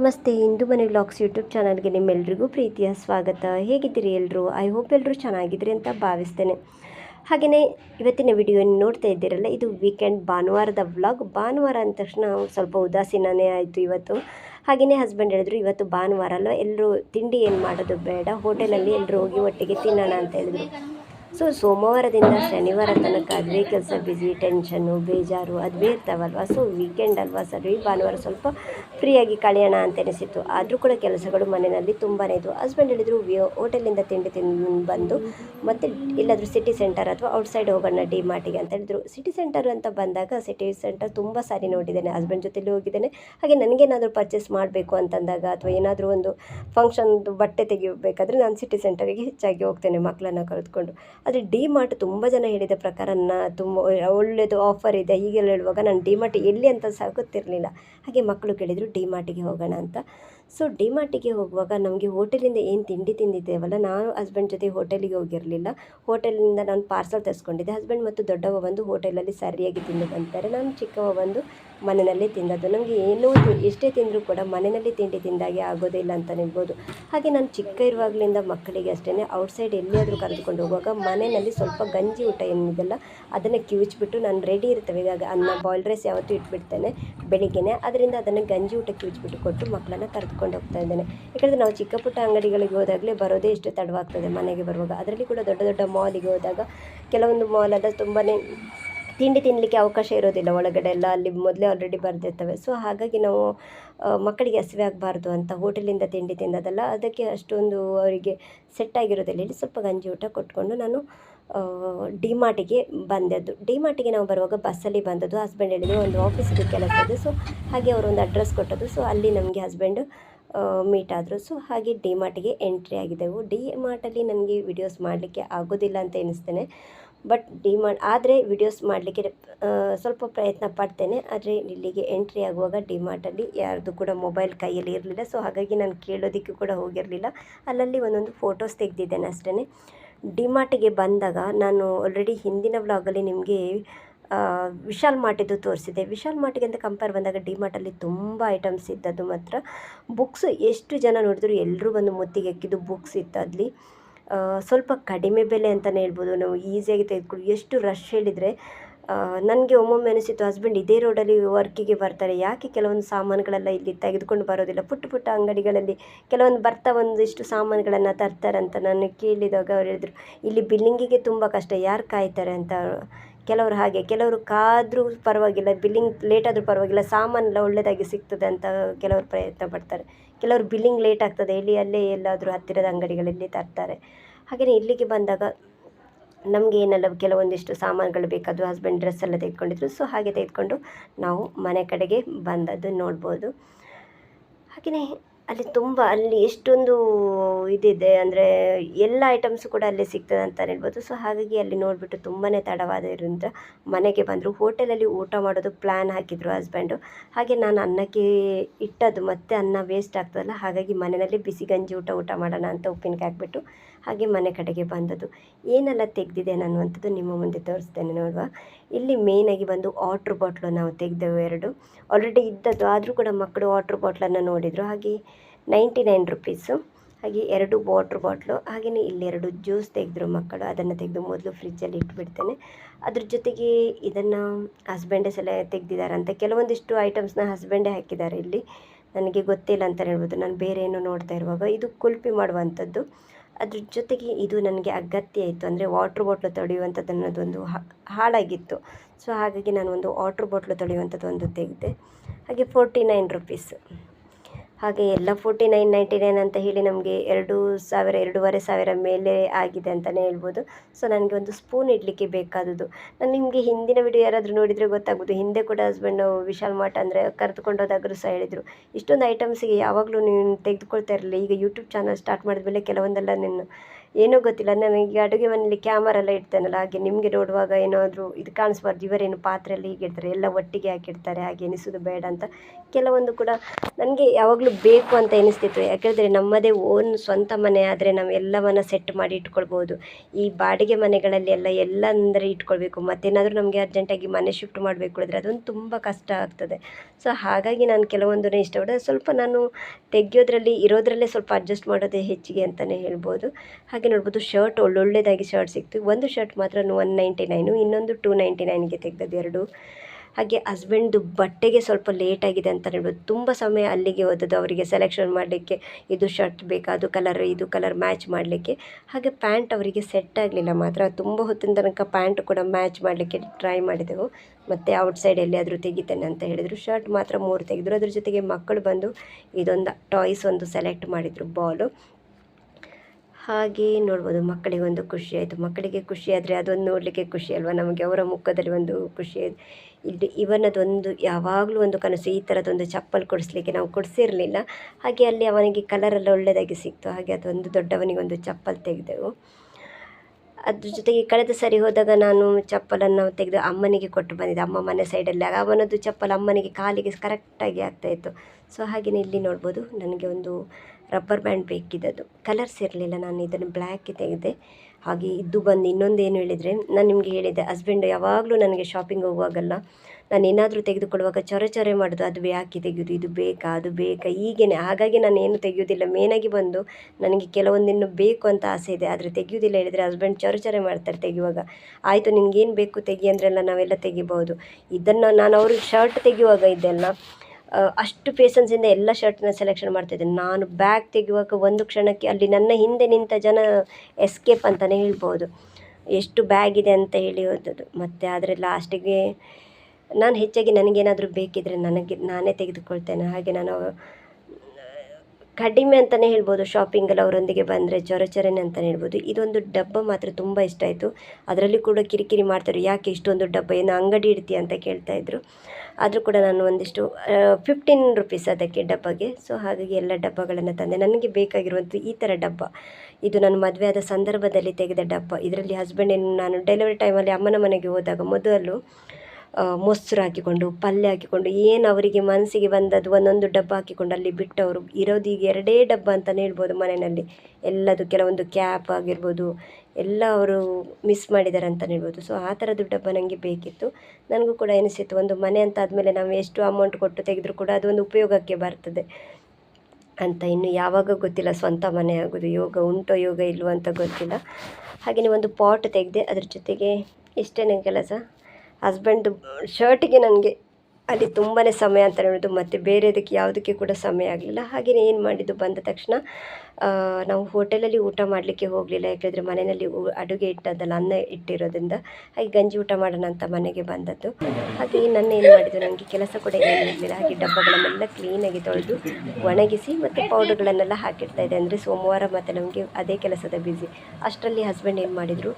ನಮಸ್ತೆ, ಇಂದು ಮನೆ vlogs YouTube ಚಾನಲ್ಗೆ ನಿಮ್ಮೆಲ್ರಿಗೂ ಪ್ರೀತಿಯ ಸ್ವಾಗತ. ಹೇಗಿದ್ದೀರಿ ಎಲ್ಲರೂ ಐ ಹೋಪ್ ಎಲ್ಲರೂ ಚೆನ್ನಾಗಿದ್ದೀರಿ ಅಂತ ಭಾವಿಸ್ತೇನೆ. ಹಾಗೆಯೇ ಇವತ್ತಿನ ವಿಡಿಯೋ ನೋಡ್ತಾ ಇದ್ದೀರಲ್ಲ, ಇದು ವೀಕೆಂಡ್ ಭಾನುವಾರದ ವ್ಲಾಗ್. ಭಾನುವಾರ ಅಂದ ತಕ್ಷಣ ಸ್ವಲ್ಪ ಉದಾಸೀನನೇ ಆಯಿತು ಇವತ್ತು. ಹಾಗೆಯೇ ಹಸ್ಬೆಂಡ್ ಹೇಳಿದ್ರು, ಇವತ್ತು ಭಾನುವಾರ ಅಲ್ವ? ಎಲ್ಲರೂ ತಿಂಡಿ ಏನು ಮಾಡೋದು ಬೇಡ? ಹೋಟೆಲಲ್ಲಿ ಎಲ್ಲರೂ ಹೋಗಿ ಒಟ್ಟಿಗೆ ತಿನ್ನೋಣ ಅಂತ ಹೇಳಿದ್ರು. ಸೊ ಸೋಮವಾರದಿಂದ ಶನಿವಾರ ತನಕ ಅದುವೇ ಕೆಲಸ ಬ್ಯುಸಿ ಟೆನ್ಷನ್ನು ಬೇಜಾರು ಅದುವೇ ಇರ್ತಾವಲ್ವ ಸೊ ವೀಕೆಂಡ್ ಅಲ್ವಾ ಸರಿ? ಭಾನುವಾರ ಸ್ವಲ್ಪ ಫ್ರೀಯಾಗಿ ಕಳೆಯೋಣ ಅಂತ ಅನಿಸಿತ್ತು ಆದರೂ ಕೂಡ ಕೆಲಸಗಳು ಮನೆಯಲ್ಲಿ ತುಂಬಾ ಇದ್ವು. ಹಸ್ಬೆಂಡ್ ಹೇಳಿದರು ಹೋಟೆಲಿಂದ ತಿಂಡಿ ತಿಂದು ಬಂದು ಮತ್ತೆ ಇಲ್ಲಾದರೂ ಸಿಟಿ ಸೆಂಟರ್ ಅಥವಾ ಔಟ್ಸೈಡ್ ಹೋಗೋಣ ಡಿ ಮಾರ್ಟಿಗೆ ಅಂತ ಹೇಳಿದ್ರು. ಸಿಟಿ ಸೆಂಟರ್ ಅಂತ ಬಂದಾಗ ಸಿಟಿ ಸೆಂಟರ್ ತುಂಬ ಸಾರಿ ನೋಡಿದ್ದೇನೆ. ಹಸ್ಬೆಂಡ್ ಜೊತೆಲಿ ಹೋಗಿದ್ದೇನೆ. ಹಾಗೆ ನನಗೇನಾದರೂ ಪರ್ಚೇಸ್ ಮಾಡಬೇಕು ಅಂತಂದಾಗ ಅಥವಾ ಏನಾದರೂ ಒಂದು ಫಂಕ್ಷನ್ದು ಬಟ್ಟೆ ತೆಗಿಬೇಕಾದ್ರೆ ನಾನು ಸಿಟಿ ಸೆಂಟರಿಗೆ ಹೆಚ್ಚಾಗಿ ಹೋಗ್ತೇನೆ ಮಕ್ಕಳನ್ನು ಕರೆದುಕೊಂಡು. ಆದರೆ ಡಿ ಮಾರ್ಟ್ ತುಂಬ ಜನ ಹೇಳಿದ ಪ್ರಕಾರ ನಾ ತುಂಬ ಒಳ್ಳೆಯದು ಆಫರ್ ಇದೆ. ಹೀಗೆಲ್ಲ ಹೇಳುವಾಗ ನಾನು ಡಿ ಮಾರ್ಟ್ ಎಲ್ಲಿ ಅಂತ ಸಹ ಗೊತ್ತಿರಲಿಲ್ಲ. ಹಾಗೆ ಮಕ್ಕಳು ಕೇಳಿದರು ಡಿ ಮಾರ್ಟಿಗೆ ಹೋಗೋಣ ಅಂತ. ಸೊ ಡಿ ಮಾರ್ಟಿಗೆ ಹೋಗುವಾಗ ನಮಗೆ ಹೋಟೆಲಿಂದ ಏನು ತಿಂಡಿ ತಿಂದಿದ್ದೇವಲ್ಲ, ನಾನು ಹಸ್ಬೆಂಡ್ ಜೊತೆ ಹೋಟೆಲಿಗೆ ಹೋಗಿರಲಿಲ್ಲ. ಹೋಟೆಲಿಂದ ನಾನು ಪಾರ್ಸಲ್ ತರಿಸ್ಕೊಂಡಿದ್ದೆ. ಹಸ್ಬೆಂಡ್ ಮತ್ತು ದೊಡ್ಡವ ಬಂದು ಹೋಟೆಲಲ್ಲಿ ಸರಿಯಾಗಿ ತಿಂದು ಬಂತಾರೆ ನಾನು ಚಿಕ್ಕವ ಬಂದು ಮನೆಯಲ್ಲೇ ತಿಂದದ್ದು. ನಮಗೆ ಏನೂ ಎಷ್ಟೇ ತಿಂದರೂ ಕೂಡ ಮನೆಯಲ್ಲಿ ತಿಂಡಿ ತಿಂದಾಗೆ ಆಗೋದಿಲ್ಲ ಅಂತ ಹೇಳ್ಬೋದು ಹಾಗೆ ನಾನು ಚಿಕ್ಕ ಇರುವಾಗಲಿಂದ ಮಕ್ಕಳಿಗೆ ಅಷ್ಟೇ ಔಟ್ಸೈಡ್ ಎಲ್ಲಿಯಾದರೂ ಕರೆದುಕೊಂಡು ಹೋಗುವಾಗ ಮನೆಯಲ್ಲಿ ಸ್ವಲ್ಪ ಗಂಜಿ ಊಟ ಏನಿದೆಲ್ಲ ಅದನ್ನು ಕಿವುಚ್ಬಿಟ್ಟು ನಾನು ರೆಡಿ ಇರ್ತವೆ. ಈಗ ಅನ್ನ ಬಾಯ್ಲ್ ರೈಸ್ ಯಾವತ್ತೂ ಇಟ್ಬಿಡ್ತೇನೆ ಬೆಳಿಗ್ಗೆನೆ. ಅದರಿಂದ ಅದನ್ನು ಗಂಜಿ ಊಟ ಕಿವುಚ್ಬಿಟ್ಟು ಕೊಟ್ಟು ಮಕ್ಕಳನ್ನ ಕರೆದುಕೊಂಡು ಹೋಗ್ತಾ ಇದ್ದೇನೆ. ಯಾಕಂದರೆ ನಾವು ಚಿಕ್ಕ ಪುಟ್ಟ ಅಂಗಡಿಗಳಿಗೆ ಹೋದಾಗಲೇ ಬರೋದೇ ಇಷ್ಟು ತಡವಾಗ್ತದೆ ಮನೆಗೆ ಬರುವಾಗ. ಅದರಲ್ಲಿ ಕೂಡ ದೊಡ್ಡ ದೊಡ್ಡ ಮಾಲಿಗೆ ಹೋದಾಗ ಕೆಲವೊಂದು ಮಾಲದ ತುಂಬಾ ತಿಂಡಿ ತಿನ್ನಲಿಕ್ಕೆ ಅವಕಾಶ ಇರೋದಿಲ್ಲ. ಒಳಗಡೆ ಎಲ್ಲ ಅಲ್ಲಿ ಮೊದಲೇ ಆಲ್ರೆಡಿ ಬರೆದಿರ್ತವೆ. ಸೊ ಹಾಗಾಗಿ ನಾವು ಮಕ್ಕಳಿಗೆ ಹಸಿವೆ ಆಗಬಾರ್ದು ಅಂತ ಹೋಟೆಲಿಂದ ತಿಂಡಿ ತಿನ್ನೋದಲ್ಲ, ಅದಕ್ಕೆ ಅಷ್ಟೊಂದು ಅವರಿಗೆ ಸೆಟ್ ಆಗಿರೋದಿಲ್ಲ. ಇಲ್ಲಿ ಸ್ವಲ್ಪ ಗಂಜಿ ಊಟ ಕೊಟ್ಕೊಂಡು ನಾನು ಡಿಮಾರ್ಟಿಗೆ ಬಂದದ್ದು. ಡಿ ಮಾರ್ಟಿಗೆ ನಾವು ಬರುವಾಗ ಬಸ್ಸಲ್ಲಿ ಬಂದದ್ದು. ಹಸ್ಬೆಂಡ್ ಹೇಳಿದ್ರು, ಒಂದು ಆಫೀಸಿಗೆ ಕೆಲಸ ಇದೆ. ಸೊ ಹಾಗೆ ಅವರೊಂದು ಅಡ್ರೆಸ್ ಕೊಟ್ಟದ್ದು. ಸೊ ಅಲ್ಲಿ ನಮಗೆ ಹಸ್ಬೆಂಡು ಮೀಟ್ ಆದರು. ಸೊ ಹಾಗೆ ಡಿಮಾರ್ಟಿಗೆ ಎಂಟ್ರಿ ಆಗಿದ್ದೆವು ಡಿ ಮಾರ್ಟಲ್ಲಿ ನನಗೆ ವಿಡಿಯೋಸ್ ಮಾಡಲಿಕ್ಕೆ ಆಗೋದಿಲ್ಲ ಅಂತ ಎನಿಸ್ತೇನೆ ಬಟ್ ಡಿ ಮಾರ್ಟ್ ಆದರೆ ವಿಡಿಯೋಸ್ ಮಾಡಲಿಕ್ಕೆ ಸ್ವಲ್ಪ ಪ್ರಯತ್ನ ಪಡ್ತೇನೆ. ಆದರೆ ಇಲ್ಲಿಗೆ ಎಂಟ್ರಿ ಆಗುವಾಗ ಡಿಮಾರ್ಟಲ್ಲಿ ಯಾರ್ದು ಕೂಡ ಮೊಬೈಲ್ ಕೈಯಲ್ಲಿ ಇರಲಿಲ್ಲ. ಸೊ, ಹಾಗಾಗಿ ನಾನು ಕೇಳೋದಕ್ಕೂ ಕೂಡ ಹೋಗಿರಲಿಲ್ಲ. ಅಲ್ಲಲ್ಲಿ ಒಂದೊಂದು ಫೋಟೋಸ್ ತೆಗೆದಿದ್ದೇನೆ ಅಷ್ಟೇ ಡಿಮಾರ್ಟಿಗೆ ಬಂದಾಗ ನಾನು ಆಲ್ರೆಡಿ ಹಿಂದಿನ ವ್ಲಾಗಲ್ಲಿ ನಿಮಗೆ ವಿಶಾಲ್ ಮಾರ್ಟಿದ್ದು ತೋರಿಸಿದೆ ವಿಶಾಲ್ ಮಾರ್ಟಿಗೆ ಅಂತ ಕಂಪೇರ್ ಬಂದಾಗ ಡಿಮಾರ್ಟಲ್ಲಿ ತುಂಬ ಐಟಮ್ಸ್ ಇದ್ದದ್ದು ಮಾತ್ರ. ಬುಕ್ಸ್ ಎಷ್ಟು ಜನ ನೋಡಿದ್ರು ಎಲ್ಲರೂ ಬಂದು ಮುತ್ತಿಗೆ ಹಾಕಿದ್ದು ಬುಕ್ಸ್ ಇತ್ತು ಅಲ್ಲಿ ಸ್ವಲ್ಪ ಕಡಿಮೆ ಬೆಲೆ ಅಂತಲೇ ಹೇಳ್ಬೋದು. ನಾವು ಈಸಿಯಾಗಿ ತೆಗೆದುಕೊಳ್ಳಿ. ಎಷ್ಟು ರಶ್ ಹೇಳಿದರೆ ನನಗೆ ಒಮ್ಮೊಮ್ಮೆ ಅನಿಸಿತ್ತು ಹಸ್ಬೆಂಡ್, ಇದೇ ರೋಡಲ್ಲಿ ವರ್ಕಿಗೆ ಬರ್ತಾರೆ. ಯಾಕೆ ಕೆಲವೊಂದು ಸಾಮಾನುಗಳೆಲ್ಲ ಇಲ್ಲಿ ತೆಗೆದುಕೊಂಡು ಬರೋದಿಲ್ಲ? ಪುಟ್ಟ ಪುಟ್ಟ ಅಂಗಡಿಗಳಲ್ಲಿ ಕೆಲವೊಂದು ಬರ್ತಾ ಒಂದಿಷ್ಟು ಸಾಮಾನುಗಳನ್ನು ತರ್ತಾರಂತ ನಾನು ಕೇಳಿದಾಗ ಅವ್ರು ಹೇಳಿದ್ರು. ಇಲ್ಲಿ ಬಿಲ್ಲಿಂಗಿಗೆ ತುಂಬ ಕಷ್ಟ. ಯಾರು ಕಾಯ್ತಾರೆ? ಅಂತ ಕೆಲವರು ಹಾಗೆ, ಕೆಲವರು ಕಾದರೂ ಪರವಾಗಿಲ್ಲ ಬಿಲ್ಲಿಂಗ್ ಲೇಟ್ ಆದರೂ ಪರವಾಗಿಲ್ಲ ಸಾಮಾನೆಲ್ಲ ಒಳ್ಳೆಯದಾಗಿ ಸಿಗ್ತದೆ ಅಂತ ಕೆಲವರು ಪ್ರಯತ್ನ ಪಡ್ತಾರೆ. ಕೆಲವರು ಬಿಲ್ಲಿಂಗ್ ಲೇಟ್ ಆಗ್ತದೆ ಹೇಳಿ ಅಲ್ಲೇ ಎಲ್ಲಾದರೂ ಹತ್ತಿರದ ಅಂಗಡಿಗಳಲ್ಲಿ ತರ್ತಾರೆ. ಹಾಗೆಯೇ ಇಲ್ಲಿಗೆ ಬಂದಾಗ ನಮಗೆ ಏನೆಲ್ಲ, ಕೆಲವೊಂದಿಷ್ಟು ಸಾಮಾನುಗಳು ಬೇಕಾದವು ಹಸ್ಬೆಂಡ್ ಡ್ರೆಸ್ ಎಲ್ಲ ತೆಗೆದುಕೊಂಡಿದ್ರು. ಸೊ ಹಾಗೆ ತೆಗೆದುಕೊಂಡು ನಾವು ಮನೆ ಕಡೆಗೆ ಬಂದದ್ದು ನೋಡ್ಬೋದು. ಹಾಗೆಯೇ ಅಲ್ಲಿ ತುಂಬ, ಅಲ್ಲಿ ಎಷ್ಟೊಂದು ಇದಿದೆ, ಅಂದರೆ ಎಲ್ಲ ಐಟಮ್ಸು ಕೂಡ ಅಲ್ಲಿ ಸಿಗ್ತದೆ ಅಂತ ಹೇಳ್ಬೋದು. ಸೊ ಹಾಗಾಗಿ ಅಲ್ಲಿ ನೋಡಿಬಿಟ್ಟು ತುಂಬಾ ತಡವಾದ್ದರಿಂದ ಮನೆಗೆ ಬಂದರು. ಹೋಟೆಲಲ್ಲಿ ಊಟ ಮಾಡೋದು ಪ್ಲ್ಯಾನ್ ಹಾಕಿದ್ರು ಹಸ್ಬೆಂಡು ಹಾಗೆ ನಾನು ಅನ್ನಕ್ಕೆ ಇಟ್ಟದ್ದು ಮತ್ತೆ ಅನ್ನ ವೇಸ್ಟ್ ಆಗ್ತದಲ್ಲ, ಹಾಗಾಗಿ ಮನೆಯಲ್ಲಿ ಬಿಸಿ ಗಂಜಿ ಊಟ ಊಟ ಮಾಡೋಣ ಅಂತ ಉಪ್ಪಿನಕಾಯಿ ಹಾಕ್ಬಿಟ್ಟು ಹಾಗೆ ಮನೆ ಕಡೆಗೆ ಬಂದದ್ದು. ಏನೆಲ್ಲ ತೆಗೆದಿದ್ದೇನೆ ಅನ್ನುವಂಥದ್ದು ನಿಮ್ಮ ಮುಂದೆ ತೋರಿಸ್ತೇನೆ ನೋಡುವ. ಇಲ್ಲಿ ಮೇಯ್ನಾಗಿ ಬಂದು ವಾಟ್ರ್ ಬಾಟ್ಲು ನಾವು ತೆಗೆದೆವು ಎರಡು. ಆಲ್ರೆಡಿ ಇದ್ದದ್ದು, ಆದರೂ ಕೂಡ ಮಕ್ಕಳು ವಾಟ್ರ್ ಬಾಟ್ಲನ್ನು ನೋಡಿದರು. ಹಾಗೆ ನೈಂಟಿ ನೈನ್ ರುಪೀಸು ಹಾಗೆ ಎರಡು ವಾಟ್ರ್ ಬಾಟ್ಲು ಹಾಗೆಯೇ ಇಲ್ಲಿ ಎರಡು ಜ್ಯೂಸ್ ತೆಗೆದ್ರು ಮಕ್ಕಳು. ಅದನ್ನು ತೆಗೆದು ಮೊದಲು ಫ್ರಿಜ್ಜಲ್ಲಿ ಇಟ್ಬಿಡ್ತೇನೆ. ಅದ್ರ ಜೊತೆಗೆ ಇದನ್ನು ಹಸ್ಬೆಂಡೇ ಸಲ ಅಂತ. ಕೆಲವೊಂದಿಷ್ಟು ಐಟಮ್ಸ್ನ ಹಸ್ಬೆಂಡೇ ಹಾಕಿದ್ದಾರೆ ಇಲ್ಲಿ. ನನಗೆ ಗೊತ್ತಿಲ್ಲ ಅಂತ ಹೇಳ್ಬೋದು. ನಾನು ಬೇರೆ ಏನು ನೋಡ್ತಾ ಇರುವಾಗ. ಇದು ಕುಲ್ಪಿ ಮಾಡುವಂಥದ್ದು. ಅದ್ರ ಜೊತೆಗೆ ಇದು ನನಗೆ ಅಗತ್ಯ ಇತ್ತು. ಅಂದರೆ ವಾಟ್ರ್ ಬಾಟ್ಲು ತೊಳೆಯುವಂಥದ್ದು ಅನ್ನೋದೊಂದು ಹಾಳಾಗಿತ್ತು. ಸೊ ಹಾಗಾಗಿ ನಾನು ಒಂದು ವಾಟ್ರ್ ಬಾಟ್ಲು ತೊಳೆಯುವಂಥದ್ದು ಒಂದು ತೆಗೆದೆ. ಹಾಗೆ ಫೋರ್ಟಿ ನೈನ್ ರುಪೀಸ್ ಹಾಗೆ ಎಲ್ಲ ಫೋರ್ಟಿ ನೈನ್ ನೈಂಟಿ ನೈನ್ ಅಂತ ಹೇಳಿ ನಮಗೆ ಎರಡು ಸಾವಿರ, ಎರಡೂವರೆ ಸಾವಿರ ಮೇಲೆ ಆಗಿದೆ ಅಂತಲೇ ಹೇಳ್ಬೋದು. ಸೊ ನನಗೆ ಒಂದು ಸ್ಪೂನ್ ಇಡಲಿಕ್ಕೆ ಬೇಕಾದದ್ದು. ನಾನು ನಿಮಗೆ ಹಿಂದಿನ ವಿಡಿಯೋ ಯಾರಾದರೂ ನೋಡಿದರೆ ಗೊತ್ತಾಗ್ಬೋದು. ಹಿಂದೆ ಕೂಡ ಹಸ್ಬೆಂಡು ವಿಶಾಲ್ ಮಾರ್ಟ್ ಅಂದರೆ ಕರೆದುಕೊಂಡು ಸಹ ಹೇಳಿದರು. ಇಷ್ಟೊಂದು ಐಟಮ್ಸಿಗೆ ಯಾವಾಗಲೂ ನೀನು ತೆಗೆದುಕೊಳ್ತಾ ಇರಲಿಲ್ಲ. ಈಗ ಯೂಟ್ಯೂಬ್ ಚಾನಲ್ ಸ್ಟಾರ್ಟ್ ಮಾಡಿದ್ಮೇಲೆ ಕೆಲವೊಂದೆಲ್ಲ ನೀನು ಏನೋ ಗೊತ್ತಿಲ್ಲ. ನನಗೆ ಅಡುಗೆ ಮನೆಯಲ್ಲಿ ಕ್ಯಾಮರ ಎಲ್ಲ ಇಡ್ತಾನಲ್ಲ, ಹಾಗೆ ನಿಮಗೆ ನೋಡುವಾಗ ಏನಾದರೂ ಇದು ಕಾಣಿಸ್ಬಾರ್ದು. ಇವರೇನು ಪಾತ್ರೆಯಲ್ಲಿ ಹೀಗೆ ಇಡ್ತಾರೆ? ಎಲ್ಲ ಒಟ್ಟಿಗೆ ಹಾಕಿಡ್ತಾರೆ. ಹಾಗೆ ಎನಿಸೋದು ಬೇಡ ಅಂತ. ಕೆಲವೊಂದು ಕೂಡ ನನಗೆ ಯಾವಾಗಲೂ ಬೇಕು ಅಂತ ಎನಿಸ್ತಿತ್ತು. ಯಾಕೆಂದರೆ ನಮ್ಮದೇ ಓನ್ ಸ್ವಂತ ಮನೆ ಆದರೆ ನಾವು ಎಲ್ಲವನ್ನು ಸೆಟ್ ಮಾಡಿ ಇಟ್ಕೊಳ್ಬೋದು. ಈ ಬಾಡಿಗೆ ಮನೆಗಳಲ್ಲಿ ಎಲ್ಲ ಎಲ್ಲ ಅಂದರೆ ಇಟ್ಕೊಳ್ಬೇಕು. ಮತ್ತೇನಾದರೂ ನಮಗೆ ಅರ್ಜೆಂಟಾಗಿ ಮನೆ ಶಿಫ್ಟ್ ಮಾಡಬೇಕು ಹೇಳಿದ್ರೆ ಅದೊಂದು ತುಂಬ ಕಷ್ಟ ಆಗ್ತದೆ. ಸೊ ಹಾಗಾಗಿ ನಾನು ಕೆಲವೊಂದನ್ನು ಇಷ್ಟಪಡೋದು. ಸ್ವಲ್ಪ ನಾನು ತೆಗೆಯೋದ್ರಲ್ಲಿ, ಇರೋದ್ರಲ್ಲೇ ಸ್ವಲ್ಪ ಅಡ್ಜಸ್ಟ್ ಮಾಡೋದೇ ಹೆಚ್ಚಿಗೆ ಅಂತಲೇ ಹೇಳ್ಬೋದು. ಹಾಗೆ ನೋಡ್ಬೋದು ಶರ್ಟ್ ಒಳ್ಳೊಳ್ಳೆದಾಗಿ ಶರ್ಟ್ ಸಿಕ್ತು. ಒಂದು ಶರ್ಟ್ ಮಾತ್ರ ಒನ್ ನೈಂಟಿ ನೈನು ಇನ್ನೊಂದು ಟೂ ನೈಂಟಿ ನೈನ್ಗೆ ತೆಗೆದದ್ದು ಎರಡು. ಹಾಗೆ ಹಸ್ಬೆಂಡ್ದು ಬಟ್ಟೆಗೆ ಸ್ವಲ್ಪ ಲೇಟ್ ಆಗಿದೆ ಅಂತ ಹೇಳ್ಬೋದು. ತುಂಬ ಸಮಯ ಅಲ್ಲಿಗೆ ಹೋದದ್ದು, ಅವರಿಗೆ ಸೆಲೆಕ್ಷನ್ ಮಾಡಲಿಕ್ಕೆ. ಇದು ಶರ್ಟ್ ಬೇಕಾ, ಅದು ಕಲರ್ ಇದು ಕಲರ್ ಮ್ಯಾಚ್ ಮಾಡಲಿಕ್ಕೆ. ಹಾಗೆ ಪ್ಯಾಂಟ್ ಅವರಿಗೆ ಸೆಟ್ ಆಗಲಿಲ್ಲ ಮಾತ್ರ. ತುಂಬ ಹೊತ್ತಿನ ತನಕ ಪ್ಯಾಂಟ್ ಕೂಡ ಮ್ಯಾಚ್ ಮಾಡಲಿಕ್ಕೆ ಟ್ರೈ ಮಾಡಿದೆವು. ಮತ್ತು ಔಟ್ಸೈಡ್ ಎಲ್ಲಿಯಾದರೂ ತೆಗಿತೇನೆ ಅಂತ ಹೇಳಿದರು. ಶರ್ಟ್ ಮಾತ್ರ ಮೂರು ತೆಗೆದರು. ಅದ್ರ ಜೊತೆಗೆ ಮಕ್ಕಳು ಬಂದು ಇದೊಂದು ಟಾಯ್ಸ್ ಒಂದು ಸೆಲೆಕ್ಟ್ ಮಾಡಿದರು ಬಾಲು ಹಾಗೆ ನೋಡ್ಬೋದು, ಮಕ್ಕಳಿಗೆ ಒಂದು ಖುಷಿ ಆಯಿತು. ಮಕ್ಕಳಿಗೆ ಖುಷಿ ಆದರೆ ಅದೊಂದು ನೋಡಲಿಕ್ಕೆ ಖುಷಿ ಅಲ್ವಾ? ನಮಗೆ ಅವರ ಮುಖದಲ್ಲಿ ಒಂದು ಖುಷಿ ಇಲ್ಲಿ ಇವನದೊಂದು, ಯಾವಾಗಲೂ ಒಂದು ಕನಸು, ಈ ಥರದೊಂದು ಚಪ್ಪಲ್ ಕೊಡಿಸ್ಲಿಕ್ಕೆ ನಾವು ಕೊಡಿಸಿರಲಿಲ್ಲ. ಹಾಗೆ ಅಲ್ಲಿ ಅವನಿಗೆ ಕಲರೆಲ್ಲ ಒಳ್ಳೆಯದಾಗಿ ಸಿಕ್ತು. ಹಾಗೆ ಅದೊಂದು ದೊಡ್ಡವನಿಗೆ ಒಂದು ಚಪ್ಪಲ್ ತೆಗೆದೆವು. ಅದ್ರ ಜೊತೆಗೆ ಕಳೆದ ಸರಿ ಹೋದಾಗ ನಾನು ಚಪ್ಪಲನ್ನು ತೆಗೆದು ಅಮ್ಮನಿಗೆ ಕೊಟ್ಟು ಬಂದಿದ್ದೆ. ಅಮ್ಮ ಮನೆ ಸೈಡಲ್ಲಿ, ಆಗ ಅವನದ್ದು ಚಪ್ಪಲ್ ಅಮ್ಮನಿಗೆ ಕಾಲಿಗೆ ಕರೆಕ್ಟಾಗಿ ಆಗ್ತಾಯಿತ್ತು ಸೊ ಹಾಗೆಯೇ ಇಲ್ಲಿ ನೋಡ್ಬೋದು. ನನಗೆ ಒಂದು ರಬ್ಬರ್ ಬ್ಯಾಂಡ್ ಬೇಕಿದ್ದದು. ಕಲರ್ಸ್ ಇರಲಿಲ್ಲ, ನಾನು ಇದನ್ನು ಬ್ಲ್ಯಾಕ್ ತೆಗೆದೆ. ಹಾಗೆ ಇದ್ದು ಬಂದು ಇನ್ನೊಂದು ಏನು ಹೇಳಿದರೆ, ನಾನು ನಿಮಗೆ ಹೇಳಿದ್ದೆ ಹಸ್ಬೆಂಡ್ ಯಾವಾಗಲೂ ನನಗೆ ಶಾಪಿಂಗ್ ಹೋಗುವಾಗಲ್ಲ. ನಾನು ಏನಾದರೂ ತೆಗೆದುಕೊಳ್ಳುವಾಗ ಚೊರೆ ಚೊರೆ ಮಾಡೋದು, ಅದು ಯಾಕೆ ತೆಗೆಯೋದು, ಇದು ಬೇಕಾ, ಅದು ಬೇಕಾ ಈಗೇನೆ ಹಾಗಾಗಿ ನಾನು ಏನು ತೆಗೆಯೋದಿಲ್ಲ. ಮೇನಾಗಿ ಬಂದು ನನಗೆ ಕೆಲವೊಂದಿನ್ನು ಬೇಕು ಅಂತ ಆಸೆ ಇದೆ, ಆದರೆ ತೆಗೆಯೋದಿಲ್ಲ ಹೇಳಿದರೆ ಹಸ್ಬೆಂಡ್ ಚೊರೆ ಚೊರೆ ಮಾಡ್ತಾರೆ ತೆಗೆಯುವಾಗ. ಆಯಿತು ನಿಮ್ಗೇನು ಬೇಕು ತೆಗಿ ಅಂದ್ರೆಲ್ಲ ನಾವೆಲ್ಲ ತೆಗಿಬೋದು ಇದನ್ನು ನಾನು ಅವ್ರಿಗೆ ಶರ್ಟ್ ತೆಗೆಯುವಾಗ ಇದೆಲ್ಲ ಅಷ್ಟು ಪೇಸನ್ಸಿಂದ ಎಲ್ಲ ಶರ್ಟ್ನ ಸೆಲೆಕ್ಷನ್ ಮಾಡ್ತಿದ್ದೆ ನಾನು ಬ್ಯಾಗ್ ತೆಗೆಯುವಾಗ ಒಂದು ಕ್ಷಣಕ್ಕೆ ಅಲ್ಲಿ ನನ್ನ ಹಿಂದೆ ನಿಂತ ಜನ ಎಸ್ಕೇಪ್ ಅಂತಲೇ ಹೇಳ್ಬೋದು. ಎಷ್ಟು ಬ್ಯಾಗ್ ಇದೆ ಅಂತ ಹೇಳಿ ಹೋದದ್ದು. ಮತ್ತು ಆದರೆ ಲಾಸ್ಟಿಗೆ ನಾನು ಹೆಚ್ಚಾಗಿ ನನಗೇನಾದರೂ ಬೇಕಿದ್ದರೆ ನನಗೆ, ನಾನೇ ತೆಗೆದುಕೊಳ್ತೇನೆ. ಹಾಗೆ ನಾನು ಕಡಿಮೆ ಅಂತಲೇ ಹೇಳ್ಬೋದು. ಶಾಪಿಂಗಲ್ಲಿ ಅವರೊಂದಿಗೆ ಬಂದರೆ ಚೊರೆ ಚೊರೆನೆ ಅಂತಲೇ ಹೇಳ್ಬೋದು. ಇದೊಂದು ಡಬ್ಬ ಮಾತ್ರ ತುಂಬ ಇಷ್ಟ ಆಯಿತು. ಅದರಲ್ಲಿ ಕೂಡ ಕಿರಿಕಿರಿ ಮಾಡ್ತಾರೆ. ಯಾಕೆ ಇಷ್ಟೊಂದು ಡಬ್ಬ? ಏನು ಅಂಗಡಿ ಇಡ್ತೀಯ ಅಂತ ಕೇಳ್ತಾಯಿದ್ರು ಆದರೂ ಕೂಡ ನಾನು ಒಂದಿಷ್ಟು ಫಿಫ್ಟೀನ್ ರುಪೀಸ್ ಅದಕ್ಕೆ ಡಬ್ಬಗೆ. ಸೊ ಹಾಗಾಗಿ ಎಲ್ಲ ಡಬ್ಬಗಳನ್ನು ತಂದೆ. ನನಗೆ ಬೇಕಾಗಿರುವಂಥ ಈ ಥರ ಡಬ್ಬ. ಇದು ನಾನು ಮದುವೆ ಆದ ಸಂದರ್ಭದಲ್ಲಿ ತೆಗೆದ ಡಬ್ಬ. ಇದರಲ್ಲಿ ಹಸ್ಬೆಂಡನ್ನು ನಾನು ಡೆಲಿವರಿ ಟೈಮಲ್ಲಿ ಅಮ್ಮನ ಮನೆಗೆ ಹೋದಾಗ ಮೊದಲು ಮೊಸರು ಹಾಕಿಕೊಂಡು, ಪಲ್ಯ ಹಾಕಿಕೊಂಡು, ಏನು ಅವರಿಗೆ ಮನಸ್ಸಿಗೆ ಬಂದದ್ದು ಒಂದೊಂದು ಡಬ್ಬ ಹಾಕಿಕೊಂಡು ಅಲ್ಲಿ ಬಿಟ್ಟವರು, ಇರೋದು ಈಗ ಎರಡೇ ಡಬ್ಬ ಅಂತಲೇ ಹೇಳ್ಬೋದು ಮನೆಯಲ್ಲಿ. ಎಲ್ಲದು ಕೆಲವೊಂದು ಕ್ಯಾಪ್ ಆಗಿರ್ಬೋದು, ಎಲ್ಲ ಅವರು ಮಿಸ್ ಮಾಡಿದ್ದಾರೆ ಅಂತಲೇ ಹೇಳ್ಬೋದು. ಸೊ ಆ ಥರದ್ದು ಡಬ್ಬ ನನಗೆ ಬೇಕಿತ್ತು. ನನಗೂ ಕೂಡ ಎನಿಸಿತ್ತು. ಒಂದು ಮನೆ ಅಂತ ಆದಮೇಲೆ ನಾವು ಎಷ್ಟು ಅಮೌಂಟ್ ಕೊಟ್ಟು ತೆಗೆದರೂ ಕೂಡ ಅದೊಂದು ಉಪಯೋಗಕ್ಕೆ ಬರ್ತದೆ. ಅಂತ ಇನ್ನು ಯಾವಾಗ ಗೊತ್ತಿಲ್ಲ, ಸ್ವಂತ ಮನೆ ಆಗೋದು, ಯೋಗ ಉಂಟೋ ಯೋಗ ಇಲ್ವೋ ಅಂತ ಗೊತ್ತಿಲ್ಲ. ಹಾಗೆಯೇ ಒಂದು ಪಾಟ್ ತೆಗೆದೆ ಅದ್ರ ಜೊತೆಗೆ ಇಷ್ಟೇ ಕೆಲಸ ಹಸ್ಬೆಂಡ್ದು ಶರ್ಟಿಗೆ ನನಗೆ ಅಲ್ಲಿ ತುಂಬಾ ಸಮಯ ಅಂತ ಹೇಳೋದು, ಮತ್ತು ಬೇರೆದಕ್ಕೆ ಯಾವುದಕ್ಕೆ ಕೂಡ ಸಮಯ ಆಗಲಿಲ್ಲ. ಹಾಗೆಯೇ ಏನು ಮಾಡಿದ್ದು ಬಂದ ತಕ್ಷಣ ನಾವು ಹೋಟೆಲಲ್ಲಿ ಊಟ ಮಾಡಲಿಕ್ಕೆ ಹೋಗಲಿಲ್ಲ. ಯಾಕೆಂದರೆ ಮನೆಯಲ್ಲಿ ಅಡುಗೆ ಇಟ್ಟದ್ದಲ್ಲ ಅನ್ನ ಇಟ್ಟಿರೋದ್ರಿಂದ ಹಾಗೆ ಗಂಜಿ ಊಟ ಮಾಡೋಣ ಅಂತ ಮನೆಗೆ ಬಂದದ್ದು. ಹಾಗೆ ನನ್ನ ಏನು ಮಾಡಿದ್ದು, ನನಗೆ ಕೆಲಸ ಕೂಡ ಏನು ಇರಲಿಲ್ಲ. ಹಾಗೆ ಡಬ್ಬಗಳನ್ನೆಲ್ಲ ಕ್ಲೀನಾಗಿ ತೊಳೆದು ಒಣಗಿಸಿ ಮತ್ತು ಪೌಡರ್ಗಳನ್ನೆಲ್ಲ ಹಾಕಿಡ್ತಾ ಇದೆ ಅಂದರೆ ಸೋಮವಾರ ಮತ್ತು ನಮಗೆ ಅದೇ ಕೆಲಸದ ಬ್ಯುಸಿ ಅಷ್ಟರಲ್ಲಿ ಹಸ್ಬೆಂಡ್ ಏನು ಮಾಡಿದರು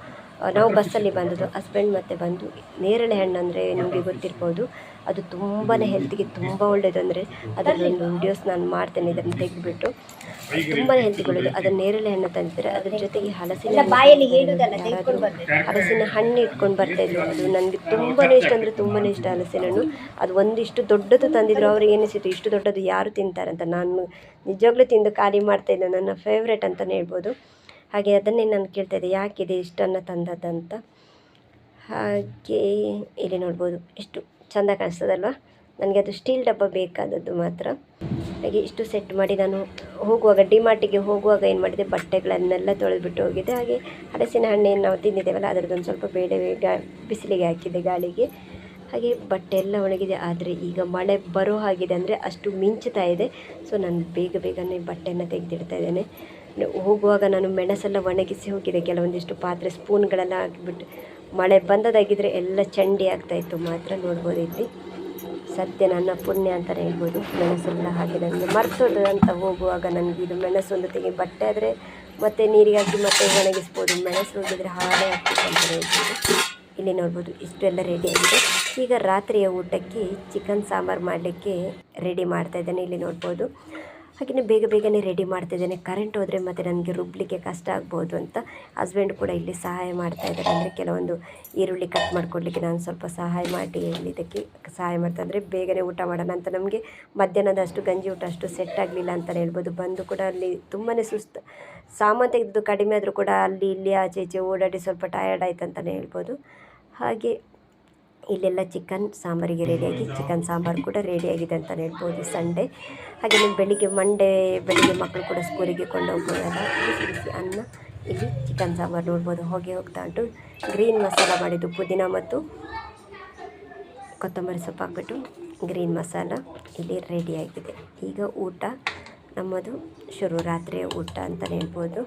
ನಾವು ಬಸ್ಸಲ್ಲಿ ಬಂದದ್ದು ಹಸ್ಬೆಂಡ್ ಮತ್ತೆ ಬಂದು ನೇರಳೆ ಹಣ್ಣು ಅಂದರೆ ನಿಮಗೆ ಗೊತ್ತಿರ್ಬೋದು. ಅದು ತುಂಬಾ ಹೆಲ್ತಿಗೆ ತುಂಬ ಒಳ್ಳೆಯದು ಅಂದರೆ ಅದರಲ್ಲೊಂದು ವಿಡಿಯೋಸ್ ನಾನು ಮಾಡ್ತೇನೆ ಇದನ್ನು ತೆಗೆದುಬಿಟ್ಟು. ತುಂಬಾ ಹೆಲ್ತಿಗೆ ಒಳ್ಳೆಯದು ಅದನ್ನು ನೇರಳೆ ಹಣ್ಣು ತಂದಿದ್ದಾರೆ ಅದ್ರ ಜೊತೆಗೆ ಹಲಸಿನ ಹಲಸಿನ ಹಣ್ಣು ಇಟ್ಕೊಂಡು ಬರ್ತಾ ಇದ್ರು. ಅದು ನನಗೆ ತುಂಬಾ ಇಷ್ಟ ಅಂದರೆ ತುಂಬಾ ಇಷ್ಟ ಹಲಸಿನ ಹಣ್ಣು. ಅದು ಒಂದಿಷ್ಟು ದೊಡ್ಡದು ತಂದಿದ್ರು ಅವ್ರಿಗೆ ಏನಿಸಿತು ಇಷ್ಟು ದೊಡ್ಡದು ಯಾರು ತಿಂತಾರಂತ ನಾನು ನಿಜವಾಗ್ಲೂ ತಿಂದು ಖಾಲಿ ಮಾಡ್ತಾ ಇದ್ದೆ. ನನ್ನ ಫೇವ್ರೇಟ್ ಅಂತಲೇ ಹೇಳ್ಬೋದು. ಹಾಗೆ ಅದನ್ನೇ ನಾನು ಕೇಳ್ತಾ ಇದ್ದೆ, ಯಾಕಿದೆ ಇಷ್ಟನ್ನು ತಂದದ್ದಂತ? ಹಾಗೆ ಇಲ್ಲಿ ನೋಡ್ಬೋದು, ಎಷ್ಟು ಚೆಂದ ಕಾಣಿಸ್ತದಲ್ವ? ನನಗೆ ಅದು ಸ್ಟೀಲ್ ಡಬ್ಬ ಬೇಕಾದದ್ದು ಮಾತ್ರ. ಹಾಗೆ ಇಷ್ಟು ಸೆಟ್ ಮಾಡಿ ನಾನು ಹೋಗುವಾಗ, ಡಿಮಾರ್ಟಿಗೆ ಹೋಗುವಾಗ ಏನು ಮಾಡಿದೆ, ಬಟ್ಟೆಗಳನ್ನೆಲ್ಲ ತೊಳೆದ್ಬಿಟ್ಟು ಹೋಗಿದ್ದೆ. ಹಾಗೆ ಹಲಸಿನ ಹಣ್ಣೇನು ನಾವು ತಿಂದಿದ್ದೇವಲ್ಲ, ಅದರದ್ದೊಂದು ಸ್ವಲ್ಪ ಬೇಳೆ ಗಾ, ಬಿಸಿಲಿಗೆ ಹಾಕಿದೆ ಗಾಳಿಗೆ. ಹಾಗೆ ಬಟ್ಟೆ ಎಲ್ಲ ಒಣಗಿದೆ, ಆದರೆ ಈಗ ಮಳೆ ಬರೋ ಹಾಗಿದೆ ಅಂದರೆ ಅಷ್ಟು ಮಿಂಚುತ್ತಾ ಇದೆ. ಸೊ ನಾನು ಬೇಗ ಬೇಗನೆ ಬಟ್ಟೆಯನ್ನು ತೆಗೆದಿಡ್ತಾ ಇದ್ದೇನೆ. ಹೋಗುವಾಗ ನಾನು ಮೆಣಸೆಲ್ಲ ಒಣಗಿಸಿ ಹೋಗಿದೆ. ಕೆಲವೊಂದಿಷ್ಟು ಪಾತ್ರೆ ಸ್ಪೂನ್ಗಳೆಲ್ಲ ಹಾಕಿಬಿಟ್ಟು ಮಳೆ ಬಂದದಾಗಿದ್ದರೆ ಎಲ್ಲ ಚಂಡಿ ಆಗ್ತಾಯಿತ್ತು. ಮಾತ್ರ ನೋಡ್ಬೋದು ಇಲ್ಲಿ. ಸತ್ಯ ನನ್ನ ಪುಣ್ಯ ಅಂತಲೇ ಹೇಳ್ಬೋದು. ಮೆಣಸೆಲ್ಲ ಹಾಗೆ ನನಗೆ ಮರ್ತೋದು ಅಂತ ಹೋಗುವಾಗ ನನಗೆ ಇದು ಮೆಣಸು ಒಂದು ತೆಗೆ ಬಟ್ಟೆ ಆದರೆ ಮತ್ತೆ ನೀರಿಗೆ ಹಾಕಿ ಮತ್ತೆ ಒಣಗಿಸ್ಬೋದು. ಮೆಣಸು ಹೋಗಿದ್ರೆ ಹಾಳೆ ಆಗ್ತಿತ್ತು ಅಂತ ಹೇಳ್ಬೋದು. ಇಲ್ಲಿ ನೋಡ್ಬೋದು ಇಷ್ಟೆಲ್ಲ ರೆಡಿ ಆಗಿದೆ. ಈಗ ರಾತ್ರಿಯ ಊಟಕ್ಕೆ ಚಿಕನ್ ಸಾಂಬಾರು ಮಾಡಲಿಕ್ಕೆ ರೆಡಿ ಮಾಡ್ತಾ ಇದ್ದಾನೆ. ಇಲ್ಲಿ ನೋಡ್ಬೋದು. ಹಾಗೆಯೇ ಬೇಗ ಬೇಗನೆ ರೆಡಿ ಮಾಡ್ತಿದ್ದೇನೆ ಕರೆಂಟ್ ಹೋದರೆ ಮತ್ತು ನನಗೆ ರುಬ್ಲಿಕ್ಕೆ ಕಷ್ಟ ಆಗ್ಬೋದು ಅಂತ ಹಸ್ಬೆಂಡ್ ಕೂಡ ಇಲ್ಲಿ ಸಹಾಯ ಮಾಡ್ತಾ ಇದ್ದಾರೆ. ಅಂದರೆ ಕೆಲವೊಂದು ಈರುಳ್ಳಿ ಕಟ್ ಮಾಡಿಕೊಡ್ಲಿಕ್ಕೆ ನಾನು ಸ್ವಲ್ಪ ಸಹಾಯ ಮಾಡಿ ಹೇಳಿದ್ದಕ್ಕೆ ಸಹಾಯ ಮಾಡ್ತಾ ಅಂದರೆ ಬೇಗನೆ ಊಟ ಮಾಡೋಣ ಅಂತ ನಮಗೆ ಮಧ್ಯಾಹ್ನದ ಅಷ್ಟು ಗಂಜಿ ಊಟ ಅಷ್ಟು ಸೆಟ್ ಆಗಲಿಲ್ಲ ಅಂತಲೇ ಹೇಳ್ಬೋದು. ಬಂದು ಕೂಡ ಅಲ್ಲಿ ತುಂಬಾ ಸುಸ್ತು ಸಾಮಾನು ತೆಗೆದು ಕಡಿಮೆ ಆದರೂ ಕೂಡ ಅಲ್ಲಿ ಇಲ್ಲಿ ಆಚೆ ಈಚೆ ಓಡಾಡಿ ಸ್ವಲ್ಪ ಟಯರ್ಡ್ ಆಯ್ತು ಅಂತಲೇ ಹೇಳ್ಬೋದು. ಹಾಗೆ ಇಲ್ಲೆಲ್ಲ ಚಿಕನ್ ಸಾಂಬಾರಿಗೆ ರೆಡಿಯಾಗಿ ಚಿಕನ್ ಸಾಂಬಾರು ಕೂಡ ರೆಡಿಯಾಗಿದೆ ಅಂತಲೇ ಹೇಳ್ಬೋದು ಸಂಡೇ ಹಾಗೆ ಬೆಳಿಗ್ಗೆ ಮಂಡೇ ಬೆಳಿಗ್ಗೆ ಮಕ್ಕಳು ಕೂಡ ಸ್ಕೂಲಿಗೆ ಕೊಂಡೋಗ್ಬೋದಲ್ಲ? ಬಿಸಿ ಬಿಸಿ ಅನ್ನ ಇಲ್ಲಿ ಚಿಕನ್ ಸಾಂಬಾರು ನೋಡ್ಬೋದು. ಹೋಗಿ ಹೋಗ್ತಾ ಉಂಟು. ಗ್ರೀನ್ ಮಸಾಲ ಮಾಡಿದ್ದು ಪುದೀನ ಮತ್ತು ಕೊತ್ತಂಬರಿ ಸೊಪ್ಪು ಹಾಕ್ಬಿಟ್ಟು ಗ್ರೀನ್ ಮಸಾಲ ಇಲ್ಲಿ ರೆಡಿಯಾಗಿದೆ ಈಗ ಊಟ ನಮ್ಮದು ಶುರು ರಾತ್ರಿಯ ಊಟ ಅಂತಲೇ ಹೇಳ್ಬೋದು.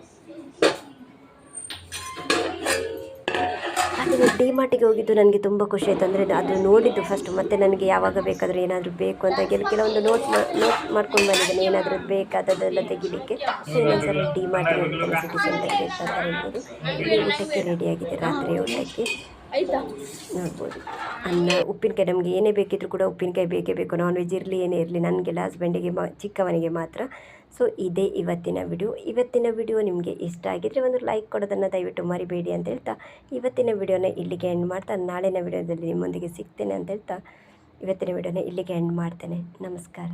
ಡಿ ಮಾರ್ಟಿಗೆ ಹೋಗಿದ್ದು ನನಗೆ ತುಂಬ ಖುಷಿ ಆಯಿತು. ಅಂದರೆ ಅದು ನೋಡಿದ್ದು ಫಸ್ಟ್ ಮತ್ತೆ ನನಗೆ ಯಾವಾಗ ಬೇಕಾದರೂ ಏನಾದರೂ ಬೇಕು ಅಂತ ಕೆಲ ಕೆಲವೊಂದು ನೋಟ್ ನೋಟ್ ಮಾಡ್ಕೊಂಡು ಬಂದಿದ್ದೇನೆ. ಏನಾದರೂ ಬೇಕಾದದ್ದೆಲ್ಲ ತೆಗಿಲಿಕ್ಕೆ. ಸೊ ಡಿ ಮಾರ್ಟಿಗೆ ಹೋಗ್ತೇನೆ ಸಿಟಿ ಸೆಂಟರ್ಗೆ ಅಂತ ಹೇಳ್ಬೋದು ಊಟಕ್ಕೆ ರೆಡಿಯಾಗಿದೆ ರಾತ್ರಿ ಊಟಕ್ಕೆ. ನೋಡ್ಬೋದು. ಅನ್ನ, ಉಪ್ಪಿನಕಾಯಿ ನಮಗೆ ಏನೇ ಬೇಕಿದ್ರೂ ಕೂಡ ಉಪ್ಪಿನಕಾಯಿ ಬೇಕೇ ಬೇಕು. ನಾನ್ ವೆಜ್ ಇರಲಿ, ಏನೇ ಇರಲಿ, ನನಗೆಲ್ಲ ಹಸ್ಬೆಂಡಿಗೆ ಮ, ಚಿಕ್ಕವನಿಗೆ ಮಾತ್ರ. ಸೊ ಇದೇ ಇವತ್ತಿನ ವಿಡಿಯೋ ಇವತ್ತಿನ ವಿಡಿಯೋ ನಿಮಗೆ ಇಷ್ಟ ಆಗಿದ್ರೆ ಒಂದು ಲೈಕ್ ಕೊಡೋದನ್ನು ದಯವಿಟ್ಟು ಮರಿಬೇಡಿ ಅಂತ ಹೇಳ್ತಾ, ಇವತ್ತಿನ ವಿಡಿಯೋನ ಇಲ್ಲಿಗೆ ಎಂಡ್ ಮಾಡ್ತಾ, ನಾಳಿನ ವಿಡಿಯೋದಲ್ಲಿ ನಿಮ್ಮೊಂದಿಗೆ ಸಿಗ್ತೇನೆ ಅಂತ ಹೇಳ್ತಾ, ಇವತ್ತಿನ ವಿಡಿಯೋನ ಇಲ್ಲಿಗೆ ಎಂಡ್ ಮಾಡ್ತೇನೆ. ನಮಸ್ಕಾರ.